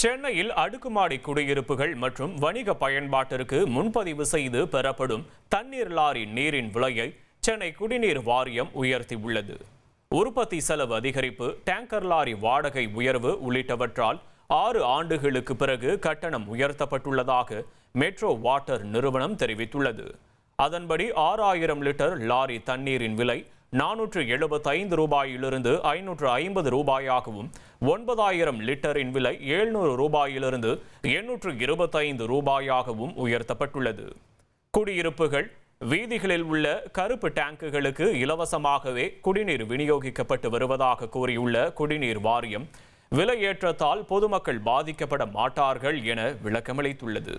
சென்னையில் அடுக்குமாடி குடியிருப்புகள் மற்றும் வணிக பயன்பாட்டிற்கு முன்பதிவு செய்து பெறப்படும் தண்ணீர் லாரி நீரின் விலையை சென்னை குடிநீர் வாரியம் உயர்த்தியுள்ளது. உற்பத்தி செலவு அதிகரிப்பு டேங்கர் லாரி வாடகை உயர்வு உள்ளிட்டவற்றால் ஆறு ஆண்டுகளுக்கு பிறகு கட்டணம் உயர்த்தப்பட்டுள்ளதாக மெட்ரோ வாட்டர் நிறுவனம் தெரிவித்துள்ளது. அதன்படி ஆறாயிரம் லிட்டர் லாரி தண்ணீரின் விலை நானூற்று எழுபத்தைந்து ரூபாயிலிருந்து ஐநூற்று ஐம்பது ரூபாயாகவும் ஒன்பதாயிரம் லிட்டரின் விலை எழுநூறு ரூபாயிலிருந்து எண்ணூற்று இருபத்தைந்து ரூபாயாகவும் உயர்த்தப்பட்டுள்ளது. குடியிருப்புகள் வீதிகளில் உள்ள கருப்பு டேங்குகளுக்கு இலவசமாகவே குடிநீர் விநியோகிக்கப்பட்டு வருவதாக கூறியுள்ள குடிநீர் வாரியம் விலையேற்றத்தால் பொதுமக்கள் பாதிக்கப்பட மாட்டார்கள் என விளக்கமளித்துள்ளது.